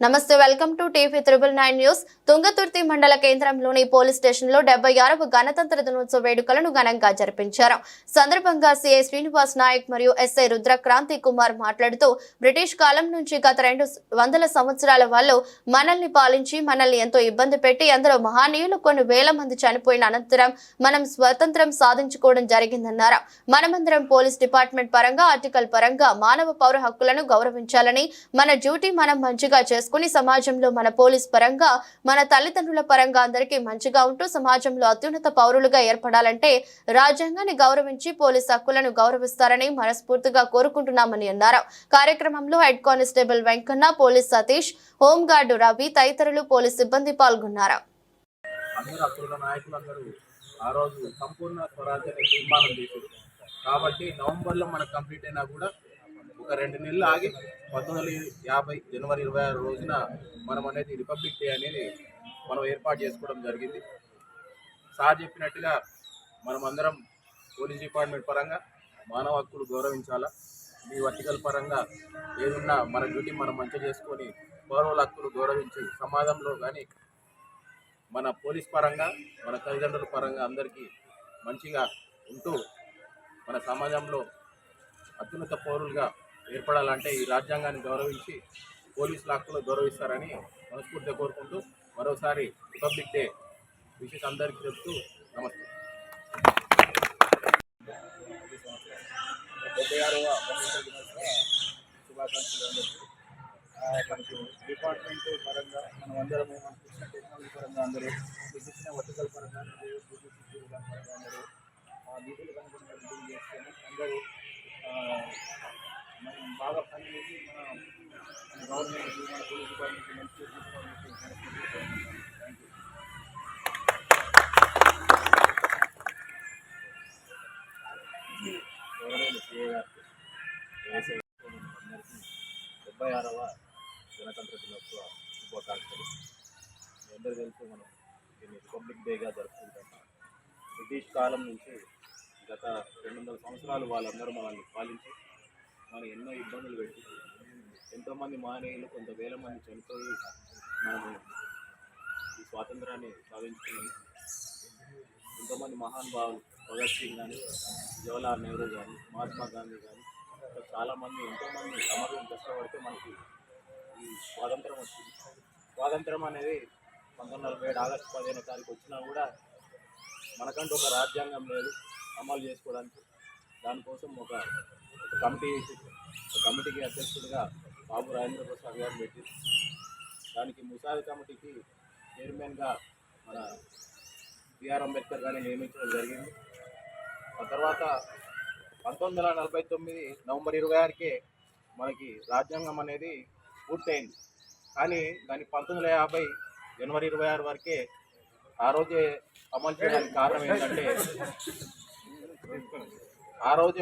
నమస్తే welcome to TV triple nine news. Thungathurthi మండల కేంద్రంలోని పోలీస్ స్టేషన్లో డెబ్బై ఆరవ గణతంత్ర దినోత్సవ వేడుకలను ఘనంగా జరిపించారు. సందర్భంగా సిఐ శ్రీనివాస్ నాయక్ మరియు ఎస్ఐ రుద్రక్రాంతి కుమార్ మాట్లాడుతూ బ్రిటిష్ కాలం నుంచి గత రెండు వందల సంవత్సరాల వాళ్ళు మనల్ని పాలించి మనల్ని ఎంతో ఇబ్బంది పెట్టి ఎందరో మహానీయులు కొన్ని వేల మంది చనిపోయిన అనంతరం మనం స్వతంత్రం సాధించుకోవడం జరిగిందన్నారు. మనమందరం పోలీస్ డిపార్ట్మెంట్ పరంగా ఆర్టికల్ పరంగా మానవ పౌర హక్కులను గౌరవించాలని మన డ్యూటీ మనం మంచిగా చేసుకుని సమాజంలో మన పోలీస్ పరంగా మన తల్లిదండ్రుల పరంగా అందరికీ మంచిగా ఉంటూ సమాజంలో అత్యున్నత పౌరులుగా ఏర్పడాలంటే రాజ్యాంగాన్ని గౌరవించి పోలీస్ హక్కులను గౌరవిస్తారని మనస్ఫూర్తిగా కోరుకుంటున్నామని అన్నారు. కార్యక్రమంలో head constable Venkanna police Satish home guard Ravi తదితరులు పోలీస్ సిబ్బంది పాల్గొన్నారు. ఆ రోజు సంపూర్ణ స్వరాజ్యాన్ని తీర్మానం చేశారు. కాబట్టి నవంబర్లో మనకు కంప్లీట్ అయినా కూడా ఒక రెండు నెలలు ఆగి పంతొమ్మిది యాభై జనవరి ఇరవై ఆరు రోజున మనం అనేది రిపబ్లిక్ డే అనేది మనం ఏర్పాటు చేసుకోవడం జరిగింది. సార్ చెప్పినట్టుగా మనం అందరం పోలీస్ డిపార్ట్మెంట్ పరంగా మానవ హక్కులు గౌరవించాలా? మీ వర్టికల్ పరంగా ఏదున్నా మన డ్యూటీ మనం మంచిగా చేసుకొని పౌరుల హక్కులు గౌరవించి సమాజంలో కానీ మన పోలీస్ పరంగా మన తల్లిదండ్రుల పరంగా అందరికీ మంచిగా ఉంటూ మన సమాజంలో అత్యున్నత పౌరులుగా ఏర్పడాలంటే ఈ రాజ్యాంగాన్ని గౌరవించి పోలీసుల హక్కులు గౌరవిస్తారని మనస్ఫూర్తిగా కోరుకుంటూ మరోసారి రిపబ్లిక్ డే విషయం అందరికీ చెప్తూ నమస్తే. డెబ్బై ఆరవ శుభాకాంక్షలు అందరికీ. డిపార్ట్మెంట్ పరంగా మనం అందరము మనం చూసిన టెక్నాలజీ పరంగా అందరూ మీకు ఇచ్చిన వర్టికల్ పరంగా మరియు పరంగా అందరూ ఆ డ్యూటీలు కనుక చేసుకొని అందరూ డెబ్బై ఆరవ గణతంత్ర దినోత్సవ శుభాకాంక్షలు మీ అందరూ తెలుసు మనం దీన్ని రిపబ్లిక్ డేగా జరుపుకుంటాం బ్రిటిష్ కాలం నుంచి గత రెండు వందల సంవత్సరాలు వాళ్ళందరూ మనల్ని పాలించి మనం ఎన్నో ఇబ్బందులు పెట్టి ఎంతోమంది మానేయులు కొంత వేల మంది చనిపోయి మనము ఈ స్వాతంత్రాన్ని సాధించుకున్నాము ఎంతోమంది మహానుభావులు భగత్ సింగ్ కానీ జవహర్లాల్ నెహ్రూ కానీ మహాత్మా గాంధీ కానీ ఇంకా చాలామంది ఎంతోమంది అమరులను కష్టపడితే మనకి ఈ స్వాతంత్రం వచ్చింది. స్వాతంత్రం అనేది పంతొమ్మిది నలభై ఏడు ఆగస్టు పదిహేను తారీఖు వచ్చినా కూడా మనకంటూ ఒక రాజ్యాంగం లేదు అమలు చేసుకోవడానికి. దానికోసం ఒక కమిటీ ఒక కమిటీకి అధ్యక్షుడిగా బాబు రాజేంద్ర ప్రసాద్ గారు పెట్టి దానికి ముసారి కమిటీకి చైర్మన్గా మన బిఆర్ అంబేద్కర్ గారిని నియమించడం జరిగింది. ఆ తర్వాత పంతొమ్మిది వందల నలభై తొమ్మిది నవంబర్ ఇరవై ఆరుకే మనకి రాజ్యాంగం అనేది పూర్తయింది. కానీ దాని పంతొమ్మిది వందల యాభై జనవరి ఇరవై ఆరు వరకే ఆ రోజే అమలు చేయడానికి కారణం ఏంటంటే ఆ రోజే